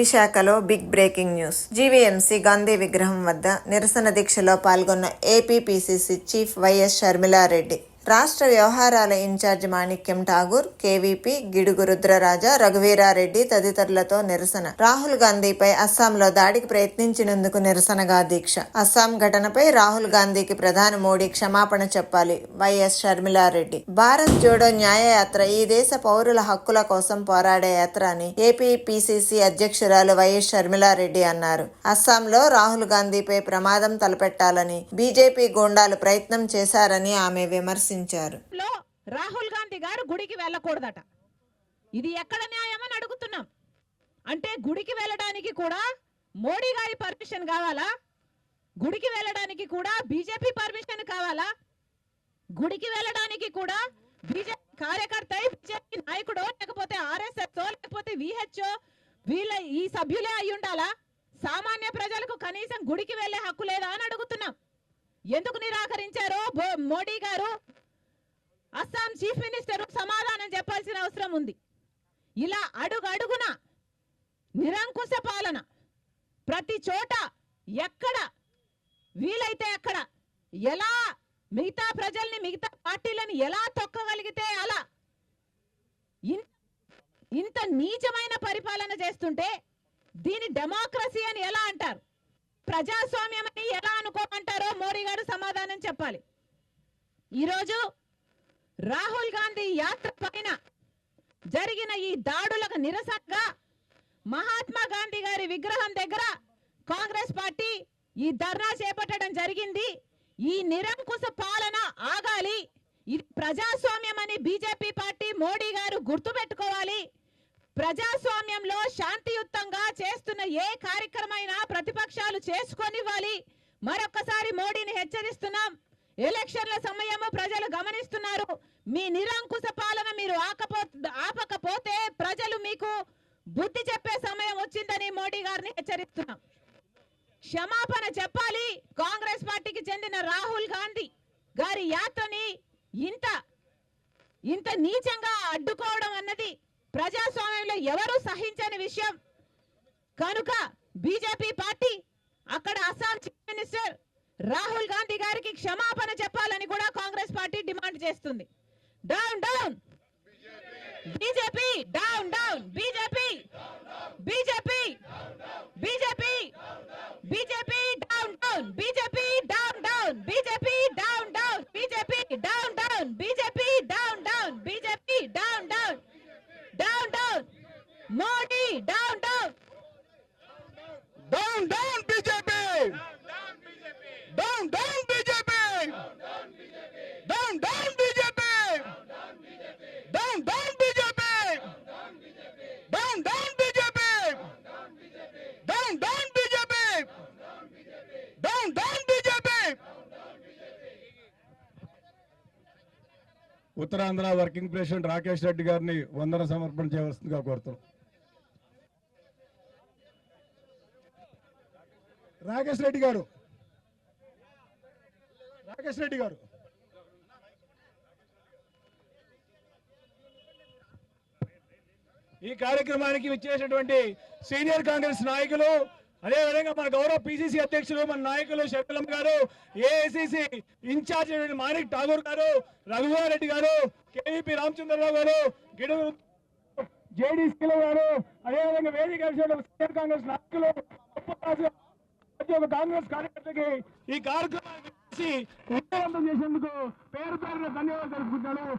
విశాఖలో big breaking news. GVMC Gandhi విగ్రహం వద్ద నిరసన దీక్షలో పాల్గొన్న ఏపీపీసీసీ చీఫ్ వైఎస్ షర్మిలారెడ్డి. రాష్ట్ర వ్యవహారాల ఇన్ఛార్జ్ మాణిక్యం ఠాగూర్ కేవీపీ గిడుగు రుద్రరాజా రఘువీరారెడ్డి తదితరులతో నిరసన. రాహుల్ గాంధీపై అస్సాంలో దాడికి ప్రయత్నించినందుకు నిరసనగా దీక్ష. అస్సాం ఘటనపై రాహుల్ గాంధీకి ప్రధాని మోడీ క్షమాపణ చెప్పాలి. వైఎస్ షర్మిలారెడ్డి. భారత్ జోడో న్యాయయాత్ర ఈ దేశ పౌరుల హక్కుల కోసం పోరాడే యాత్ర అని ఏపీ పిసిసి అధ్యక్షురాలు వైఎస్ షర్మిలారెడ్డి అన్నారు. అస్సాంలో రాహుల్ గాంధీపై ప్రమాదం తలపెట్టాలని బీజేపీ గూండాలు ప్రయత్నం చేశారని ఆమె విమర్శ విమర్శించారు రాహుల్ గాంధీ గారు గుడికి వెళ్ళకూడదట. ఇది ఎక్కడ న్యాయమని అడుగుతున్నాం. అంటే గుడికి వెళ్ళడానికి కూడా మోడీ గారి పర్మిషన్ కావాలా? గుడికి వెళ్ళడానికి కూడా బీజేపీ పర్మిషన్ కావాలా? గుడికి వెళ్ళడానికి కూడా బీజేపీ కార్యకర్త బీజేపీ నాయకుడో లేకపోతే ఆర్ఎస్ఎస్ లేకపోతే విహెచ్ఓ వీళ్ళ ఈ సభ్యులే అయి ఉండాలా? సామాన్య ప్రజలకు కనీసం గుడికి వెళ్ళే హక్కు లేదా అని అడుగుతున్నాం. ఎందుకు నిరాకరించారో మోడీ గారు? అస్సాం చీఫ్ మినిస్టర్ సమాధానం చెప్పాల్సిన అవసరం ఉంది. ఇలా అడుగడుగున నిరంకుశ పాలన ప్రతి చోట ఎక్కడ వీలైతే అక్కడ ఎలా మిగతా ప్రజల్ని మిగతా పార్టీలను ఎలా తొక్కగలిగితే అలా ఇంత నీచమైన పరిపాలన చేస్తుంటే దీని డెమోక్రసీ అని ఎలా అంటారు? ప్రజాస్వామ్యం అని ఎలా అనుకోమంటారో మోడీ గారు సమాధానం చెప్పాలి. ఈరోజు రాహుల్ గాంధీ యాత్ర పైన జరిగిన ఈ దాడులకు నిరసనగా మహాత్మా గాంధీ గారి విగ్రహం దగ్గర కాంగ్రెస్ పార్టీ ఈ ధర్నా చేపట్టడం జరిగింది. ఈ నిరంకుశ పాలన ఆగాలి. ఇది ప్రజాస్వామ్యం అని బీజేపీ పార్టీ మోడీ గారు గుర్తుపెట్టుకోవాలి. ప్రజాస్వామ్యంలో శాంతియుతంగా చేస్తున్న ఏ కార్యక్రమైనా ప్రతిపక్షాలు చేసుకొనివ్వాలి. మరొకసారి మోడీని హెచ్చరిస్తున్నాం. ఎలక్షన్ల సమయము ప్రజలు గమనిస్తున్నారు. మీ నిరంకుశ పాలన మీరు ఆకపో ఆపకపోతే ప్రజలు మీకు బుద్ధి చెప్పే సమయం వచ్చిందని మోడీ గారిని హెచ్చరిస్తున్నాం. క్షమాపణ చెప్పాలి. కాంగ్రెస్ పార్టీకి చెందిన రాహుల్ గాంధీ గారి యాత్రని ఇంత ఇంత నీచంగా అడ్డుకోవడం అన్నది ప్రజాస్వామ్యంలో ఎవరు సహించని విషయం. కనుక బీజేపీ పార్టీ అక్కడ అస్సాం చీఫ్ మినిస్టర్ రాహుల్ గాంధీ గారికి క్షమాపణ చెప్పాలని కూడా కాంగ్రెస్ పార్టీ డిమాండ్ చేస్తుంది down down BJP down down BJP BJP BJP BJP down down BJP down down BJP down down BJP down down BJP down down BJP down down down down Modi down down down down BJP Uttarandhra working president Rakesh Reddy గారిని వందన సమర్పణ చేయవలసిందిగా కోరుతున్నాం. రాకేష్ రెడ్డి గారు. రాకేష్ రెడ్డి గారు. ఈ కార్యక్రమానికి విచ్చేసినటువంటి సీనియర్ కాంగ్రెస్ నాయకులు అదేవిధంగా మన గౌరవ పిసిసి అధ్యక్షులు మన నాయకులు శకులం గారు ఏఐసిసి ఇన్ఛార్జ్ మాణిక్ ఠాగూర్ గారు రఘువారెడ్డి గారు కేవీపీ రామచంద్రరావు గారు గిడుగు జేడీ శీల గారు అదేవిధంగా వేదిక సీనియర్ కాంగ్రెస్ నాయకులు ప్రతి ఒక్క కాంగ్రెస్ కార్యకర్తకి ఈ కార్యక్రమాన్ని విజయవంతం చేసేందుకు పేరు పేరున ధన్యవాదాలు తెలుపుకుంటాను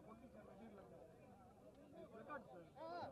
¡Ah! ¡Ah! ¡Ah! ¡Ah! ¡Ah! ¡Ah! ¡Ah! ¡Ah! ¡Ah! ¡Ah!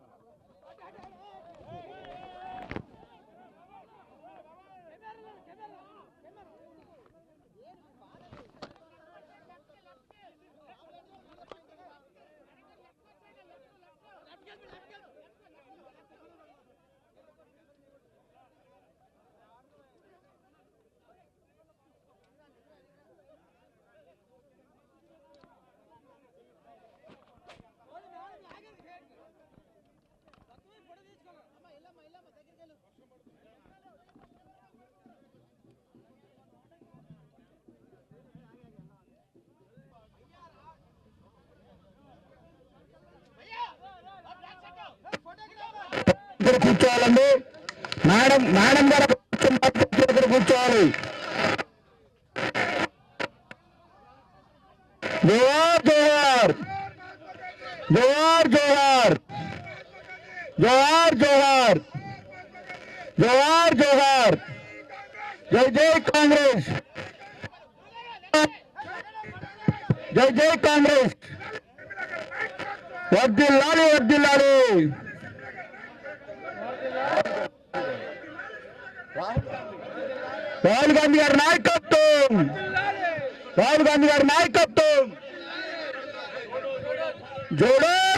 Congress. కూర్చోండి మేడం మేడం గారు ఇక్కడ కూర్చోవాలి. జోహార్ జోహార్. జోహార్ జోహార్. జోహార్ జోహార్. జోహార్ జోహార్. జై జై కాంగ్రెస్. జై జై కాంగ్రెస్. వర్దిల్లాలి వర్దిల్లాలి రాహుల్ గాంధీ గారి నాయకత్వం. రాహుల్ గాంధీ గారి నాయకత్వం. జోడో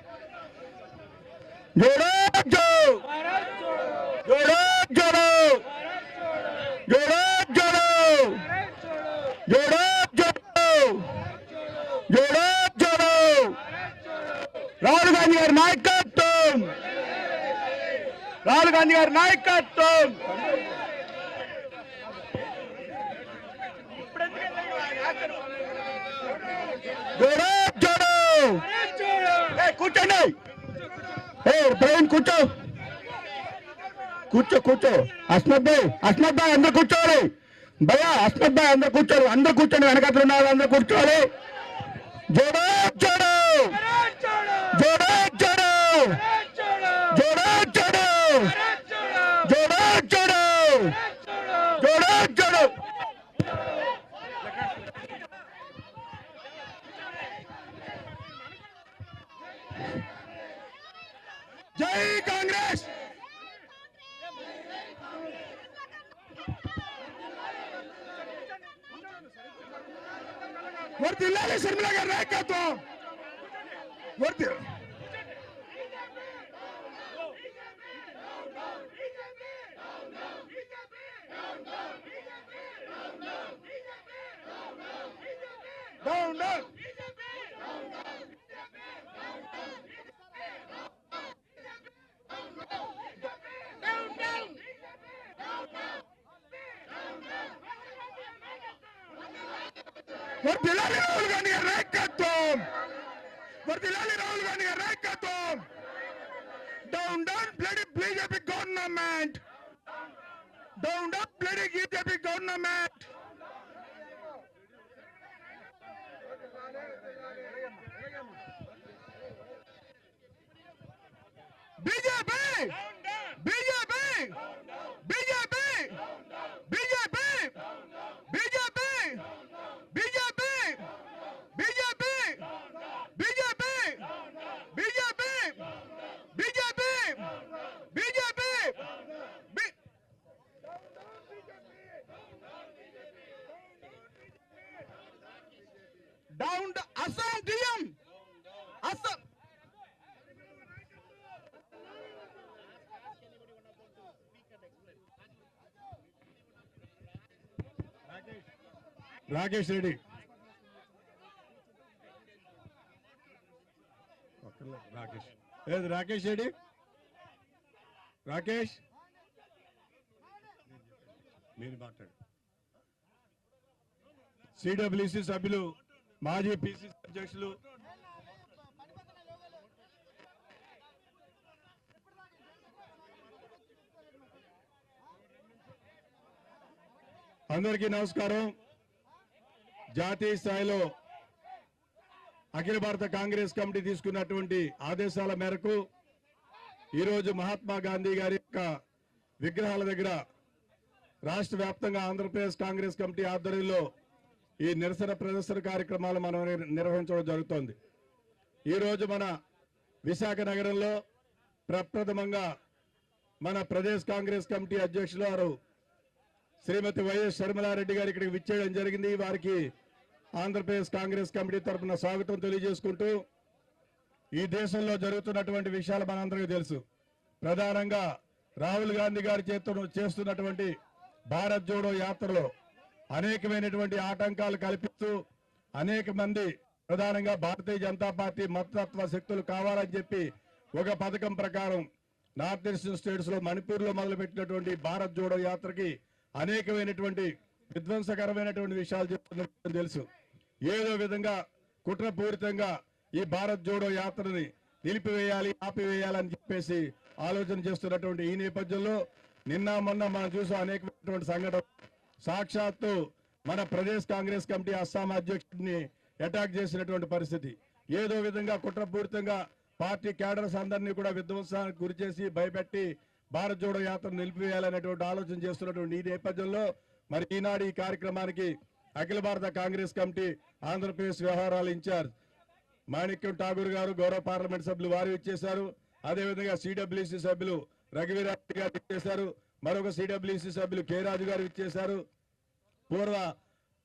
రాహుల్ గాంధీ గారి నాయకత్వం! రాహుల్ గాంధీ గారి నాయకత్వం! కూర్చోండి! ఏ కూర్చో! కూర్చో కూర్చో! అస్మత్ భాయ్ అస్మత్ భాయ్ అందరు కూర్చోవాలి! భయ్యా అస్మత్ భాయ్ అందరు కూర్చోరు అందరు కూర్చోండి వెనకాతలు ఉన్నారు అందరు కూర్చోవాలి! జోడో go. ವರದಿಲಾಲಿ ರಾಹುಲ್ ಗಾಂಧಿಯ ರೇಖಾತೋಂ ವರದಿಲಾಲಿ ರಾಹುಲ್ ಗಾಂಧಿಯ ರೇಖಾತೋಂ down down bloody BJP government down down bloody BJP government BJP Rakesh Reddy. Rakesh. ఏది రాకేష్ రెడ్డి? రాకేష్? మీరు మాట్లాడు. సిడబ్ల్యూసి సభ్యులు మాజీ పిసిసి అధ్యక్షులు. అందరికీ నమస్కారం. జాతీయ స్థాయిలో అఖిల భారత కాంగ్రెస్ కమిటీ తీసుకున్నటువంటి ఆదేశాల మేరకు ఈరోజు మహాత్మా గాంధీ గారి యొక్క విగ్రహాల దగ్గర రాష్ట్ర వ్యాప్తంగా ఆంధ్రప్రదేశ్ కాంగ్రెస్ కమిటీ ఆధ్వర్యంలో ఈ నిరసన ప్రదర్శన కార్యక్రమాలు మనం నిర్వహించడం జరుగుతోంది. ఈరోజు మన విశాఖ నగరంలో ప్రప్రథమంగా మన ప్రదేశ్ కాంగ్రెస్ కమిటీ అధ్యక్షులు వారు శ్రీమతి వైఎస్ షర్మిలారెడ్డి గారు ఇక్కడికి విచ్చేయడం జరిగింది. వారికి ఆంధ్రప్రదేశ్ కాంగ్రెస్ కమిటీ తరఫున స్వాగతం తెలియజేసుకుంటూ ఈ దేశంలో జరుగుతున్నటువంటి విషయాలు మనందరికీ తెలుసు. ప్రధానంగా రాహుల్ గాంధీ గారి చేస్తున్నటువంటి భారత్ జోడో యాత్రలో అనేకమైనటువంటి ఆటంకాలు కల్పిస్తూ అనేక మంది ప్రధానంగా భారతీయ జనతా పార్టీ మతతత్వ శక్తులు కావాలని చెప్పి ఒక పథకం ప్రకారం నార్త్ ఈస్టర్న్ స్టేట్స్లో మణిపూర్లో మొదలుపెట్టినటువంటి భారత్ జోడో యాత్రకి అనేకమైనటువంటి విధ్వంసకరమైనటువంటి విషయాలు చెప్తున్నట్టు తెలుసు. ఏదో విధంగా కుట్రపూరితంగా ఈ భారత్ జోడో యాత్రని నిలిపివేయాలి ఆపివేయాలని చెప్పేసి ఆలోచన చేస్తున్నటువంటి ఈ నేపథ్యంలో నిన్న మొన్న మనం చూసాం అనేకమైనటువంటి సంఘటన సాక్షాత్తు మన ప్రదేశ్ కాంగ్రెస్ కమిటీ అస్సాం అధ్యక్షుడిని అటాక్ చేసినటువంటి పరిస్థితి. ఏదో విధంగా కుట్రపూరితంగా పార్టీ క్యాడర్స్ అందరినీ కూడా విధ్వంసానికి గురిచేసి భయపెట్టి భారత్ జోడో యాత్ర నిలిపివేయాలనేటువంటి ఆలోచన చేస్తున్నటువంటి ఈ నేపథ్యంలో మరి ఈనాడు ఈ కార్యక్రమానికి అఖిల భారత కాంగ్రెస్ కమిటీ ఆంధ్రప్రదేశ్ వ్యవహారాల ఇన్ఛార్జ్ మాణిక్యం ఠాగూర్ గారు గౌరవ పార్లమెంట్ సభ్యులు వారు ఇచ్చేశారు. అదేవిధంగా సిడబ్ల్యూసి సభ్యులు రఘువీరారెడ్డి గారు ఇచ్చేశారు. మరొక సిడబ్ల్యూసి సభ్యులు కె రాజు గారు ఇచ్చేశారు. పూర్వ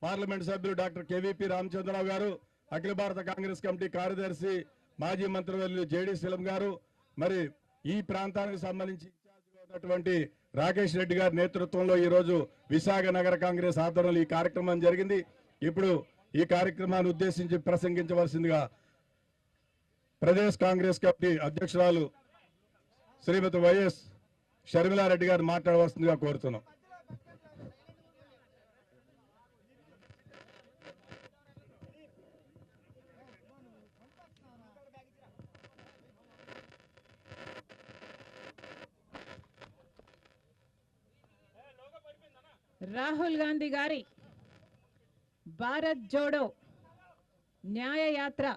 పార్లమెంట్ సభ్యులు డాక్టర్ కేవీపీ రామచంద్రరావు గారు అఖిల భారత కాంగ్రెస్ కమిటీ కార్యదర్శి మాజీ మంత్రివర్యులు జేడి శిలం గారు. మరి ఈ ప్రాంతానికి సంబంధించి ఉన్నటువంటి రాకేష్ రెడ్డి గారి నేతృత్వంలో ఈ రోజు విశాఖ నగర కాంగ్రెస్ ఆధ్వర్యంలో ఈ కార్యక్రమం జరిగింది. ఇప్పుడు ఈ కార్యక్రమాన్ని ఉద్దేశించి ప్రసంగించవలసిందిగా ప్రదేశ్ కాంగ్రెస్ కమిటీ అధ్యక్షురాలు శ్రీమతి వైఎస్ షర్మిలారెడ్డి గారు మాట్లాడవలసిందిగా కోరుతున్నాం. రాహుల్ గాంధీ గారి భారత్ జోడో న్యాయయాత్ర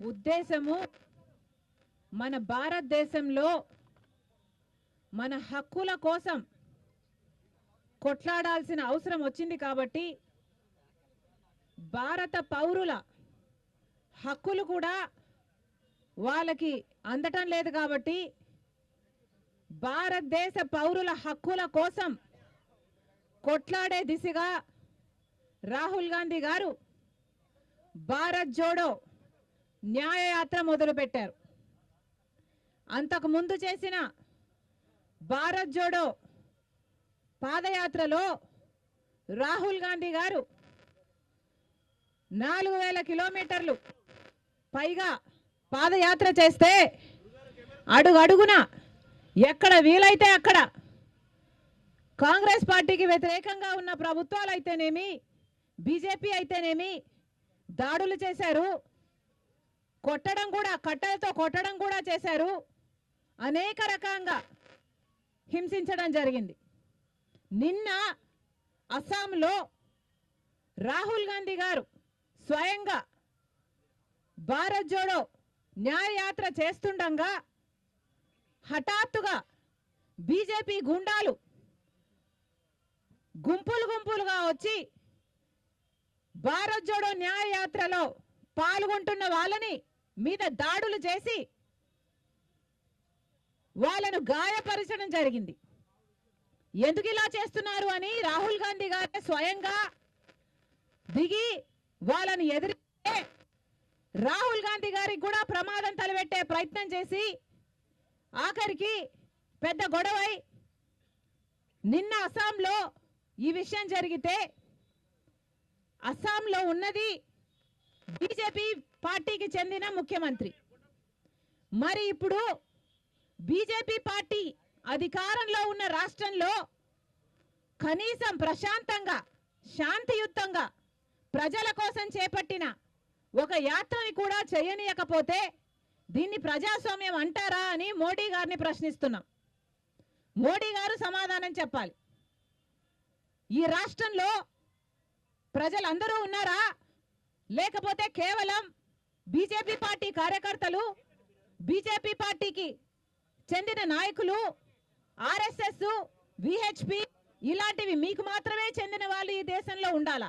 ఉద్దేశము మన భారతదేశంలో మన హక్కుల కోసం కొట్లాడాల్సిన అవసరం వచ్చింది కాబట్టి భారత పౌరుల హక్కులు కూడా వాళ్ళకి అందటం లేదు కాబట్టి భారతదేశ పౌరుల హక్కుల కోసం కొట్లాడే దిశగా రాహుల్ గాంధీ గారు భారత్ జోడో న్యాయయాత్ర మొదలుపెట్టారు. అంతకు ముందు చేసిన భారత్ జోడో పాదయాత్రలో రాహుల్ గాంధీ గారు నాలుగు వేల కిలోమీటర్లు పైగా పాదయాత్ర చేస్తే అడుగడుగున ఎక్కడ వీలైతే అక్కడ. కాంగ్రెస్ పార్టీకి వ్యతిరేకంగా ఉన్న ప్రభుత్వాలు అయితేనేమి బీజేపీ అయితేనేమి దాడులు చేశారు కొట్టడం కూడా కట్టెలతో కొట్టడం కూడా చేశారు అనేక రకంగా హింసించడం జరిగింది. నిన్న అస్సాంలో రాహుల్ గాంధీ గారు స్వయంగా భారత్ జోడో న్యాయయాత్ర చేస్తుండగా హఠాత్తుగా బీజేపీ గుండాలు గుంపులు గుంపులుగా వచ్చి భారత్ జోడో న్యాయ యాత్రలో పాల్గొంటున్న వాళ్ళని మీద దాడులు చేసి వాళ్ళను గాయపరచడం జరిగింది. ఎందుకు ఇలా చేస్తున్నారు అని రాహుల్ గాంధీ గారే స్వయంగా దిగి వాళ్ళని ఎదిరిస్తే రాహుల్ గాంధీ గారికి కూడా ప్రమాదం తలపెట్టే ప్రయత్నం చేసి ఆఖరికి పెద్ద గొడవై నిన్న అస్సాంలో ఈ విషయం జరిగితే అస్సాంలో ఉన్నది బీజేపీ పార్టీకి చెందిన ముఖ్యమంత్రి. మరి ఇప్పుడు బీజేపీ పార్టీ అధికారంలో ఉన్న రాష్ట్రంలో కనీసం ప్రశాంతంగా శాంతియుతంగా ప్రజల కోసం చేపట్టిన ఒక యాత్రని కూడా చేయనీయకపోతే దీన్ని ప్రజాస్వామ్యం అంటారా అని మోడీ గారిని ప్రశ్నిస్తున్నాం. మోడీ గారు సమాధానం చెప్పాలి. ఈ రాష్ట్రంలో ప్రజలందరూ ఉన్నారా? లేకపోతే కేవలం బీజేపీ పార్టీ కార్యకర్తలు బీజేపీ పార్టీకి చెందిన నాయకులు ఆర్ఎస్ఎస్ విహెచ్పి ఇలాంటివి మీకు మాత్రమే చెందిన వాళ్ళు ఈ దేశంలో ఉండాలా?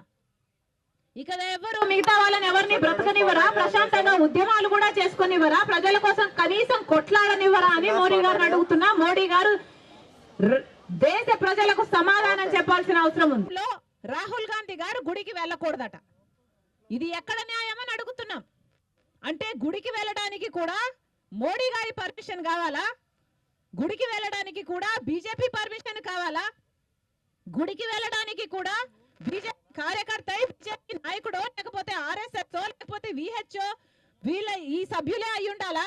ఇక ఎవరు మిగతా వాళ్ళని ఎవరిని బ్రతకనివ్వరా? ప్రశాంతంగా ఉద్యమాలు కూడా చేసుకునివ్వరా? ప్రజల కోసం కనీసం కొట్లాడనివ్వరా అని మోడీ గారిని అడుగుతున్నా. మోడీ గారు దేశ ప్రజలకు సమాధానం చెప్పాల్సిన అవసరం ఉంది. రాహుల్ గాంధీ గారు గుడికి వెళ్ళకూడదట. ఇది ఎక్కడ న్యాయం అని అడుగుతున్నాం. అంటే గుడికి వెళ్ళడానికి కూడా మోడీ గారి పర్మిషన్ కావాలా? గుడికి వెళ్ళడానికి కూడా బీజేపీ పర్మిషన్ కావాలా? గుడికి వెళ్ళడానికి కూడా బీజేపీ కార్యకర్త బీజేపీ నాయకుడో లేకపోతే ఆర్ఎస్ఎస్ లేకపోతే విహెచ్ఓ వీళ్ళ ఈ సభ్యులే అయి ఉండాలా?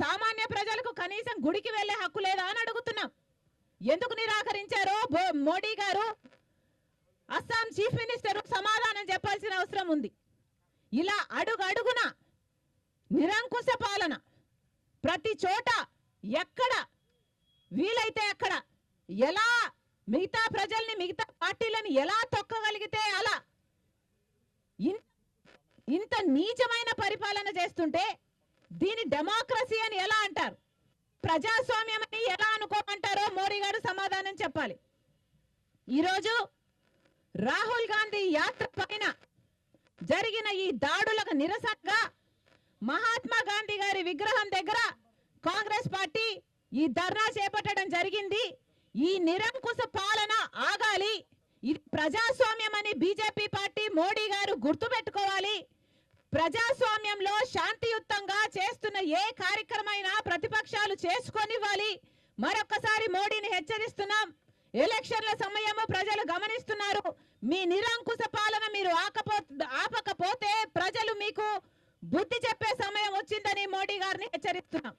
సామాన్య ప్రజలకు కనీసం గుడికి వెళ్ళే హక్కు లేదా అని అడుగుతున్నాం. ఎందుకు నిరాకరించారో మోడీ గారు? అస్సాం చీఫ్ మినిస్టర్ సమాధానం చెప్పాల్సిన అవసరం ఉంది. ఇలా అడుగు అడుగున నిరంకుశ పాలన ప్రతి చోట ఎక్కడ? వీలైతే అక్కడ ఎలా మిగతా ప్రజల్ని మిగతా పార్టీలను ఎలా తొక్కగలిగితే అలా? ఇన్- ఇంత నీచమైన పరిపాలన చేస్తుంటే దీని డెమోక్రసీ అని ఎలా అంటారు? ప్రజాస్వామ్యం అని ఎలా అనుకోమంటారో మోడీ గారు సమాధానం చెప్పాలి. ఈరోజు రాహుల్ గాంధీ యాత్ర పైన జరిగిన ఈ దాడులకు నిరసనగా మహాత్మా గాంధీ గారి విగ్రహం దగ్గర కాంగ్రెస్ పార్టీ ఈ ధర్నా చేపట్టడం జరిగింది. ఈ నిరంకుశ పాలన ఆగాలి. ఇది ప్రజాస్వామ్యం అని బీజేపీ పార్టీ మోడీ గారు గుర్తుపెట్టుకోవాలి. ప్రజాస్వామ్యంలో శాంతియుతంగా చేస్తున్న ఏ కార్యక్రమైనా ప్రతిపక్షాలు చేసుకొనివ్వాలి. మరొకసారి మోడీని హెచ్చరిస్తున్నాం. ఎలక్షన్ల సమయము ప్రజలు గమనిస్తున్నారు. మీ నిరంకుశ పాలన మీరు ఆకపో ఆపకపోతే ప్రజలు మీకు బుద్ధి చెప్పే సమయం వచ్చిందని మోడీ గారిని హెచ్చరిస్తున్నాం.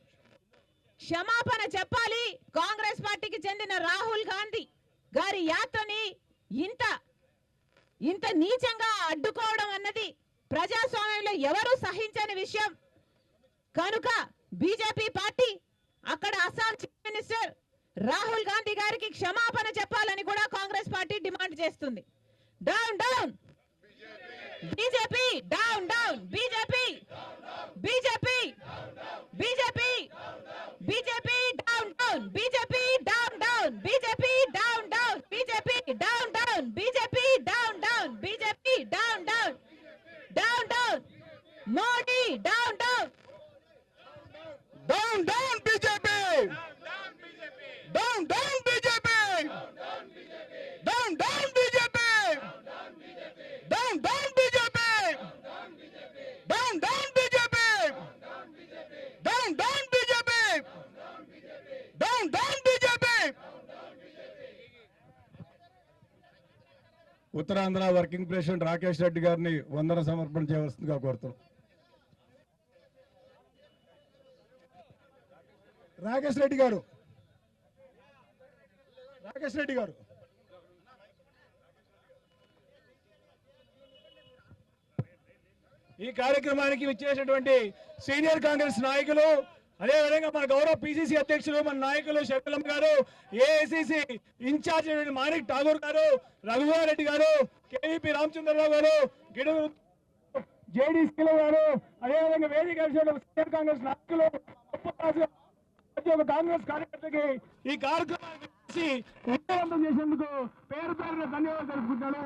క్షమాపణ చెప్పాలి. కాంగ్రెస్ పార్టీకి చెందిన రాహుల్ గాంధీ గారి యాత్రని ఇంత ఇంత నీచంగా అడ్డుకోవడం అన్నది ప్రజాస్వామ్యంలో ఎవరు సహించని విషయం. కనుక బీజేపీ పార్టీ అక్కడ అస్సాం చీఫ్ మినిస్టర్ రాహుల్ గాంధీ గారికి క్షమాపణ చెప్పాలని కూడా కాంగ్రెస్ పార్టీ డిమాండ్ చేస్తుంది. Down down. BJP down down BJP BJP BJP BJP down down BJP down down BJP down down BJP down down BJP down down BJP down down down down Modi down down down down BJP down down BJP down down BJP down down BJP down down BJP down down BJP down down BJP Uttarandhra working president Rakesh Reddy గారిని వందన సమర్పణ చేయవలసిందిగా కోరుతున్నాం. రాకేష్ రెడ్డి గారు. రాకేష్ రెడ్డి గారు. ఈ కార్యక్రమానికి విచ్చేసినటువంటి సీనియర్ కాంగ్రెస్ నాయకులు అదేవిధంగా మన గౌరవ పిసిసి అధ్యక్షులు మన నాయకులు శకులం గారు ఏఐసిసి ఇన్ఛార్జ్ మాణిక్ ఠాగూర్ గారు రఘువారెడ్డి రెడ్డి గారు కేవీపీ రామచంద్రరావు గారు గిడుగు జేడీ గారు అదేవిధంగా వేదిక విషయంలో సీనియర్ కాంగ్రెస్ నాయకులు ప్రతి ఒక్క కాంగ్రెస్ కార్యకర్తకి ఈ కార్యక్రమాన్ని చేసి విజయవంతం చేసేందుకు పేరు పేరున ధన్యవాదాలు తెలుపుకుంటాను